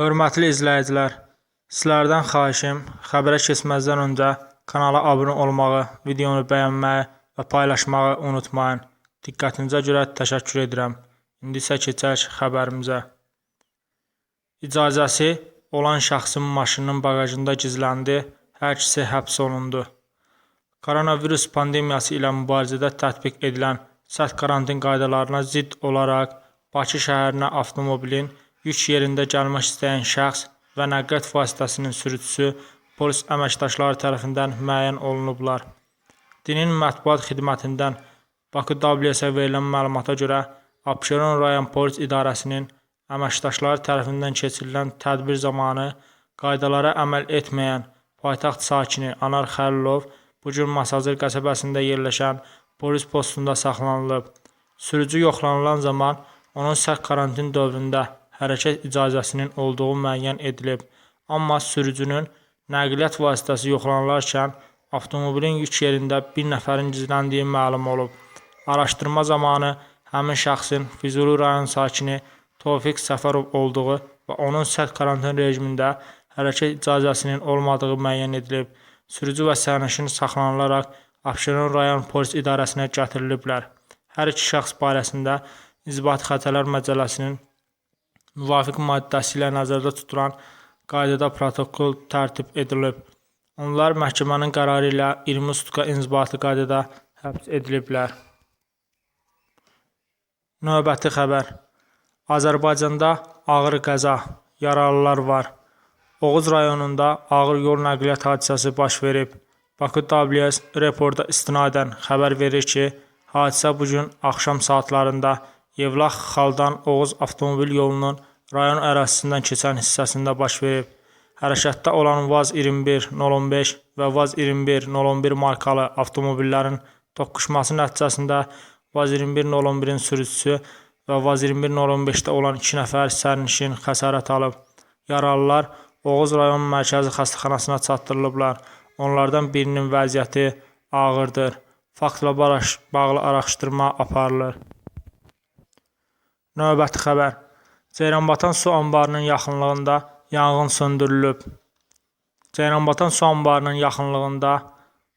Hörmətli izləyicilər, sizlərdən xahişim xəbərə keçməzdən öncə kanala abunə olmağı, videonu bəyənməyi və paylaşmağı unutmayın. Diqqətinizə görə təşəkkür edirəm. İndi isə keçək xəbərimizə. İcazəsi olan şəxsin maşınının baqajında gizləndi, hər ikisi həbs olundu. Koronavirus pandemiyası ilə mübarizədə tətbiq edilən sərt karantin qaydalarına zidd olaraq Bakı şəhərinə avtomobilin yük yerində gəlmək istəyən şəxs və nəqliyyat vasitəsinin sürücüsü polis əməkdaşları tərəfindən müəyyən olunublar. Dinin mətbuat xidmətindən Bakı WS-ə verilən məlumata görə Abşeron rayon polis idarəsinin əməkdaşları tərəfindən keçirilən tədbir zamanı qaydalara əməl etməyən paytaxt sakini Anar Xəlilov bu gün Masazır qəsəbəsində yerləşən polis postunda saxlanılıb. Sürücü yoxlanılan zaman onun sərt karantin dövründə hərəkət icazəsinin olduğu müəyyən edilib, amma sürücünün nəqliyyat vasitəsi yoxlanılarkən avtomobilin yük yerində bir nəfərin gizləndiyi məlum olub. Araşdırma zamanı həmin şəxsin Füzuli rayon sakini Tofiq Səfərov olduğu və onun sərt karantin rejimində hərəkət icazəsinin olmadığı müəyyən edilib. Sürücü və sərnişin saxlanılaraq Abşeron rayon polis idarəsinə gətiriliblər. Hər iki şəxs barəsində İnzibati Xəstələr Məcəlləsinin müvafiq maddəsi ilə nəzərdə tutulan qaydada protokol tərtib edilib. Onlar məhkəmənin qərarı ilə 20 sutka inzibati qaydada həbs ediliblər. Növbəti xəbər. Azərbaycanda ağır qəza, yaralılar var. Oğuz rayonunda ağır yol nəqliyyat hadisəsi baş verib. Bakı WS reporta istinadən xəbər verir ki, hadisə bu gün axşam saatlarında Yevlax Xaldan Oğuz avtomobil yolunun rayon ərazisindən keçən hissəsində baş verib. Hərəkətdə olan VAZ 21-015 və VAZ 21-011 markalı avtomobillərin toqquşması nəticəsində VAZ 21-011-in sürücüsü və VAZ 21-015-də olan 2 nəfər sərnişin xəsarət alıb. Yaralılar Oğuz rayon mərkəzi xəstəxanasına çatdırılıblar. Onlardan birinin vəziyyəti ağırdır. Faktla bağlı araşdırma aparılır. Növbəti xəbər. Ceyranbatan su anbarının yaxınlığında yanğın söndürülüb. Ceyranbatan su anbarının yaxınlığında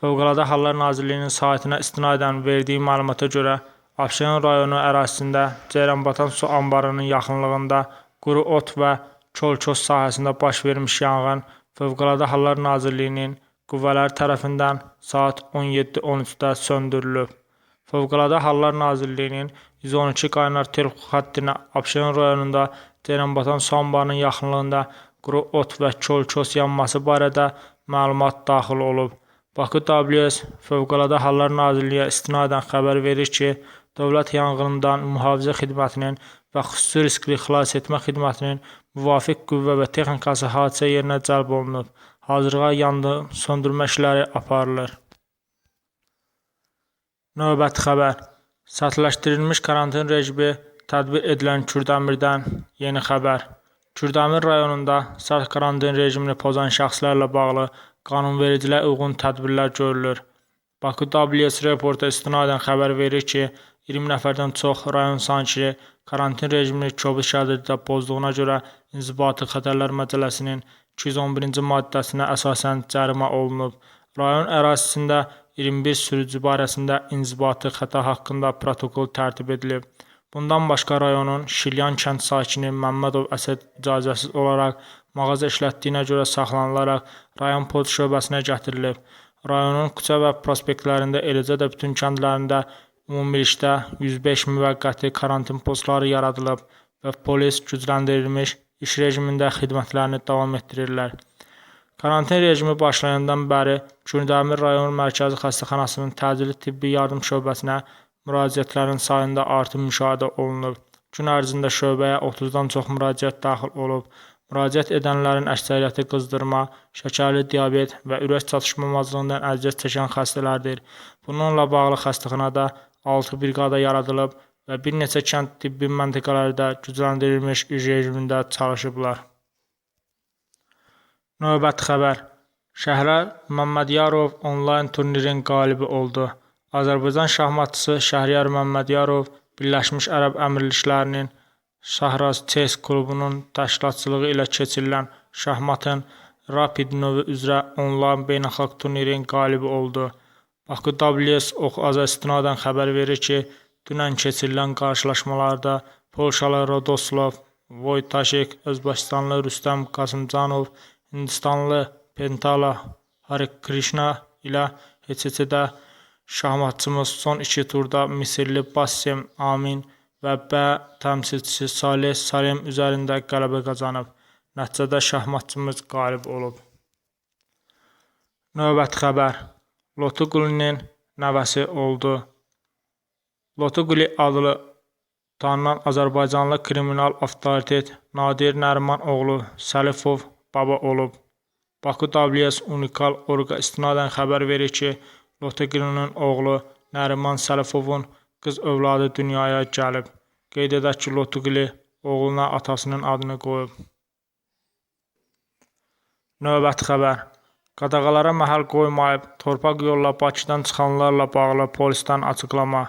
Fövqəladə Hallar Nazirliyinin saytına istinadən verdiyi məlumata görə Abşeron rayonu ərazisində Ceyranbatan su anbarının yaxınlığında quru ot və kol-kos sahəsində baş vermiş yanğın Fövqəladə Hallar Nazirliyinin qüvvələri tərəfindən saat 17:13-də söndürülüb. Fövqəladə Hallar Nazirliyinin 112 qaynar telefon xəttinə Abşeron rayonunda Ceyranbatan su anbarının yaxınlığında quru ot və kol-kos yanması barədə məlumat daxil olub. Bakı WS Fövqəladə Hallar Nazirliyə istinadən xəbər verir ki, Dövlət Yanğından Mühafizə Xidmətinin və Xüsusi Riskli Xilasetmə Xidmətinin müvafiq qüvvə və texnikası hadisə yerinə cəlb olunub. Hazırda yanğın söndürmə işləri aparılır. Növbəti xəbər. Sətirləşdirilmiş karantin rejimi tətbiq edilən Kürdəmirdən yeni xəbər. Kürdəmir rayonunda sərt karantin rejimini pozan şəxslərlə bağlı qanunvericiliyə uyğun tədbirlər görülür. Bakı WS reporta istinadən xəbər verir ki, 20 nəfərdən çox rayon sakini karantin rejimini kobud şəkildə pozduğuna görə İnzibati Xətərlər Məcəlləsinin 211-ci maddəsinə əsasən cərimə olunub. Rayon ərazisində 21 sürücü barəsində inzibati xəta haqqında protokol tərtib edilib. Bundan başqa rayonun Şilyan kənd sakini Məmmədov Əsəd icazəsiz olaraq mağaza işlətdiyinə görə saxlanılaraq rayon polis şöbəsinə gətirilib. Rayonun küçə və prospektlərində, eləcə də bütün kəndlərində ümumilikdə 105 müvəqqəti karantin postları yaradılıb və polis gücləndirilmiş iş rejimində xidmətlərini davam etdirirlər. Karantin rejimi başlayandan bəri Gürdəmir rayon mərkəzi xəstəxanasının təcili tibbi yardım şöbəsinə müraciətlərin sayında artım müşahidə olunub. Gün ərzində şöbəyə 30-dan çox müraciət daxil olub. Müraciət edənlərin əksəriyyəti qızdırma, şəkərli diabet və ürək çatışmamazlığından əziyyət çəkən xəstələrdir. Bununla bağlı xəstəxanada 6 briqada yaradılıb və bir neçə kənd tibbi məntəqələrdə gücləndirilmiş iş rejimində çalışıblar. Növbəti xəbər. Şəhrər Məmmədyarov onlayn turnirin qalibi oldu. Azərbaycan şahmatçısı Şəhriyar Məmmədyarov Birləşmiş Ərəb Əmirliklərinin Şahraz Chess klubunun təşkilatçılığı ilə keçirilən şahmatın Rapid növü üzrə onlayn beynəlxalq turnirin qalibi oldu. Baku WS Ox-Aza istinadən xəbər verir ki, dünən keçirilən qarşılaşmalarda Polşalı Radoslav Voytaşek, Özbəkistanlı Rüstəm Qasımcanov, Hindistanlı Pentala Harikrishna ilə HCC-də şahmatçımız son iki turda Misirli Bassem Amin və B təmsilçisi Saleh Salem üzərində qələbə qazanıb. Nəticədə şahmatçımız qalib olub. Növbəti xəbər. Lotuqulinin nəvəsi oldu. Lotuquli adlı tanınan Azərbaycanlı kriminal avtoritet Nadir Nəriman oğlu Səlifov baba olub. Baku WS unikal orqa istinadən xəbər verir ki, Lotuqulinin oğlu Nəriman Səlifovun qız övladı dünyaya gəlib. Qeyd edək ki, Lotuquli oğluna atasının adını qoyub. Növbəti xəbər. Qadağalara məhəl qoymayıb torpaq yolla Bakıdan çıxanlarla bağlı polisdən açıqlama.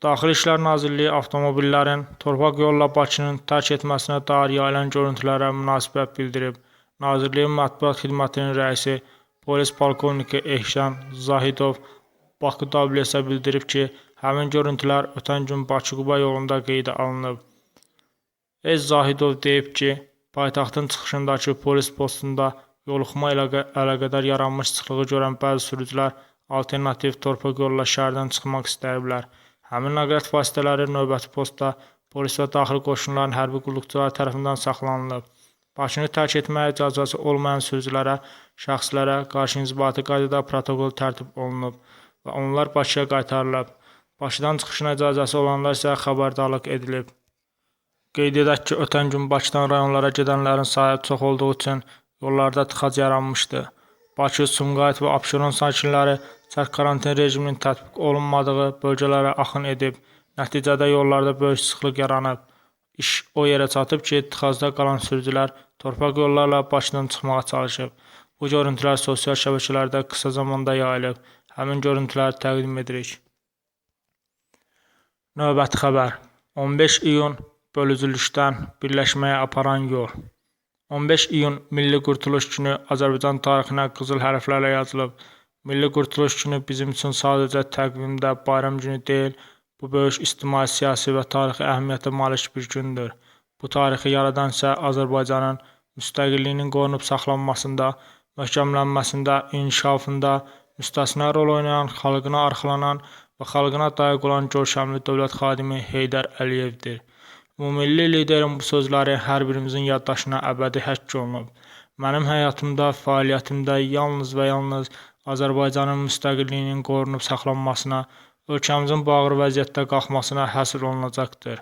Daxili İşlər Nazirliyi avtomobillərin torpaq yolla Bakının tərk etməsinə dair yayılan görüntülərə münasibət bildirib. Nazirliyin mətbuat xidmətinin rəisi polis polkovniki Ehsan Zahidov Baku WS-ə bildirib ki, həmin görüntülər ötən gün Bakı-Quba yolunda qeydə alınıb. Ez Zahidov deyib ki, Paytaxtın çıxışındakı polis postunda yoluxma ilə əlaqədar yaranmış sıxlığı görən bəzi sürücülər alternativ torpaq yolla şəhərdən çıxmaq istəyiblər. Həmin nəqliyyat vasitələri növbəti postda polis və daxili qoşunların hərbi qulluqçuları tərəfindən saxlanılıb. Bakını tərk etməyə icazəsi olmayan sürücülərə, şəxslərə qarşı inzibati qaydada protokol tərtib olunub və onlar Bakıya qaytarılıb. Bakıdan çıxışına icazəsi olanlar isə xəbərdarlıq edilib. Qeyd edək ki, ötən gün Bakıdan rayonlara gedənlərin sayı çox olduğu üçün yollarda tıxac yaranmışdı. Bakı, Sumqayıt və Abşeron sakinləri sərt karantin rejiminin tətbiq olunmadığı bölgələrə axın edib. Nəticədə yollarda böyük sıxlıq yaranıb. İş o yerə çatıb ki, tıxacda qalan sürücülər torpaq yollarla Bakıdan çıxmağa çalışıb. Bu görüntülər sosial şəbəkələrdə qısa zamanda yayılıb. Həmin görüntüləri təqdim edirik. Növbəti xəbər. 15 iyun bölücülükdən birləşməyə aparan yol. 15 iyun Milli Qurtuluş Günü Azərbaycan tarixinə qızıl hərflərlə yazılıb. Milli Qurtuluş Günü bizim üçün sadəcə təqvimdə bayram günü deyil, bu böyük ictimai, siyasi və tarixi əhəmiyyətə malik bir gündür. Bu tarixi yaradan isə Azərbaycanın müstəqilliyinin qorunub saxlanmasında, möhkəmlənməsində, inkişafında müstəsna rol oynayan, xalqına arxalanan və xalqına dayaq olan görkəmli dövlət xadimi Heydər Əliyevdir. Ümummilli liderin bu sözləri hər birimizin yaddaşına əbədi həkk olunub. Mənim həyatımda, fəaliyyətimdə yalnız və yalnız Azərbaycanın müstəqilliyinin qorunub saxlanmasına, ölkəmizin bu ağır vəziyyətdə qalxmasına həsr olunacaqdır.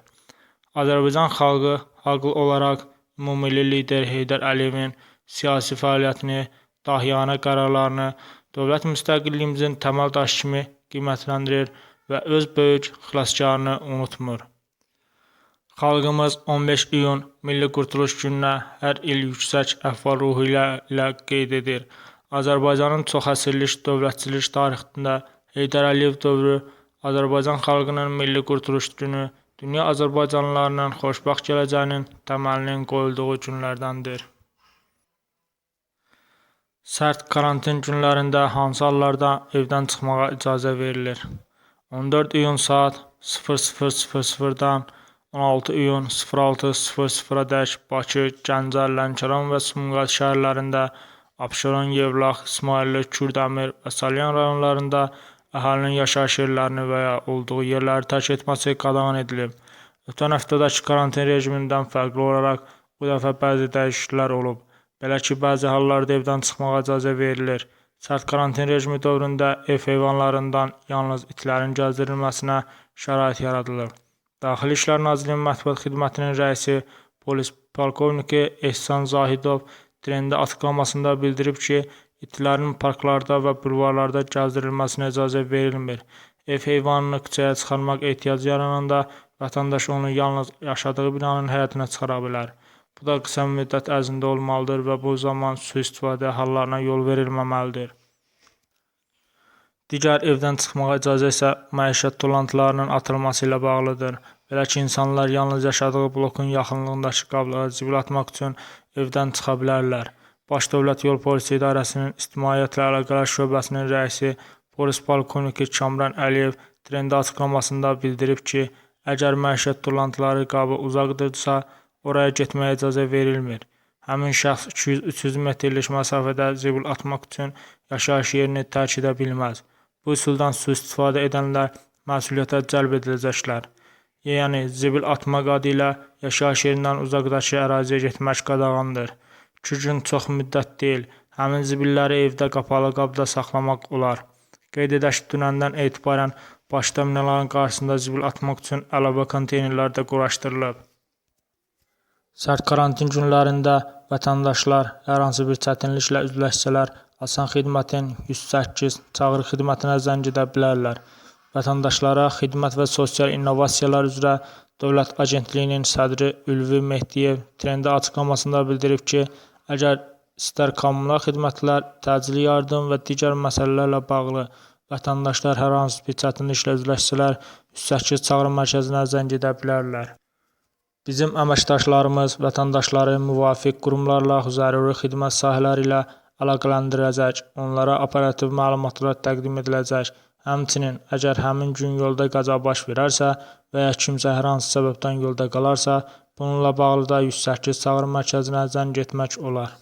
Azərbaycan xalqı haqlı olaraq ümummilli lider Heydər Əliyevin siyasi fəaliyyətini, dahiyanə qərarlarını dövlət müstəqilliyimizin təməl daşı kimi qiymətləndirir və öz böyük xilaskarını unutmur. Xalqımız 15 iyun Milli Qurtuluş gününə hər il yüksək əhval-ruhu ilə qeyd edir. Azərbaycanın çoxəsrlik dövlətçilik tarixində Heydər Əliyev dövrü Azərbaycan xalqının Milli Qurtuluş günü dünya azərbaycanlılarının xoşbəxt gələcəyinin təməlinin qoyulduğu günlərdəndir. Sərt karantin günlərində hansı hallarda evdən çıxmağa icazə verilir? 14 iyun saat 00:00-dan 16 iyun 06:00-dək Bakı, Gəncə, Lənkəran və Sumqayıt şəhərlərində, Abşeron, Yevlax, İsmayıllı, Kürdəmir və Salyan rayonlarında əhalinin yaşayış yerlərini və ya olduğu yerləri tərk etməsi qadağan edilib. Ötən həftədəki karantin rejimindən fərqli olaraq bu dəfə bəzi dəyişikliklər olub. Belə ki, bəzi hallarda evdən çıxmağa icazə verilir. Sərt karantin rejimi dövründə ev heyvanlarından yalnız itlərin gəzdirilməsinə şərait yaradılır. Daxili İşlər Nazirliyinin mətbuat xidmətinin rəisi polis polkovniki Ehsan Zahidov trendə açıqlamasında bildirib ki, itlərin parklarda və bulvarlarda gəzdirilməsinə icazə verilmir. Ev heyvanını küçəyə çıxarmaq ehtiyacı yarananda vətəndaş onu yalnız yaşadığı binanın həyətinə çıxara bilər. Bu da qısa müddət ərzində olmalıdır və bu zaman sui-istifadə hallarına yol verilməməlidir. Digər evdən çıxmağa icazə isə məişət tullantılarının atılması ilə bağlıdır. Belə ki, insanlar yalnız yaşadığı blokun yaxınlığındakı qablara zibil atmaq üçün evdən çıxa bilərlər. Baş Dövlət Yol Polisi İdarəsinin İctimaiyyətlə Əlaqələr şöbəsinin rəisi polis polkovniki Kamran Əliyev trendə açıqlamasında bildirib ki, əgər məişət tullantıları qabı uzaqdırsa, oraya getməyə icazə verilmir. Həmin şəxs 200-300 metrlik məsafədə zibil atmaq üçün yaşayış yerini tərk edə bilməz. Bu üsuldan sui-istifadə edənlər məsuliyyətə cəlb ediləcəklər. Yəni zibil atmaq adı ilə yaşayış yerindən uzaqdakı əraziyə getmək qadağandır. 2 gün çox müddət deyil. Həmin zibilləri evdə qapalı qabda saxlamaq olar. Qeyd edək ki, dünəndən etibarən Bakıda minaların qarşısında zibil atmaq üçün əlavə konteynerlər də quraşdırılıb. Sərt karantin günlərində vətəndaşlar hər hansı bir çətinliklə üzləşsələr, Asan xidmətin 108 çağrı xidmətinə zəng edə bilərlər. Vətəndaşlara Xidmət və Sosial İnnovasiyalar üzrə Dövlət Agentliyinin sədri Ülvi Mehdiyev trendə açıqlamasında bildirib ki, əgər istər kommunal xidmətlər, təcili yardım və digər məsələlərlə bağlı vətəndaşlar hər hansı bir çətinliklə üzləşsələr, 108 çağrı mərkəzinə zəng edə bilərlər. Bizim əməkdaşlarımız vətəndaşları müvafiq qurumlarla zəruri xidmət sahələri ilə əlaqələndirəcək, onlara operativ məlumatlar təqdim ediləcək. Həmçinin, əgər həmin gün yolda qəza baş verərsə və ya kimsə hər hansı səbəbdən yolda qalarsa, bununla bağlı da 108 çağrı mərkəzinə zəng etmək olar.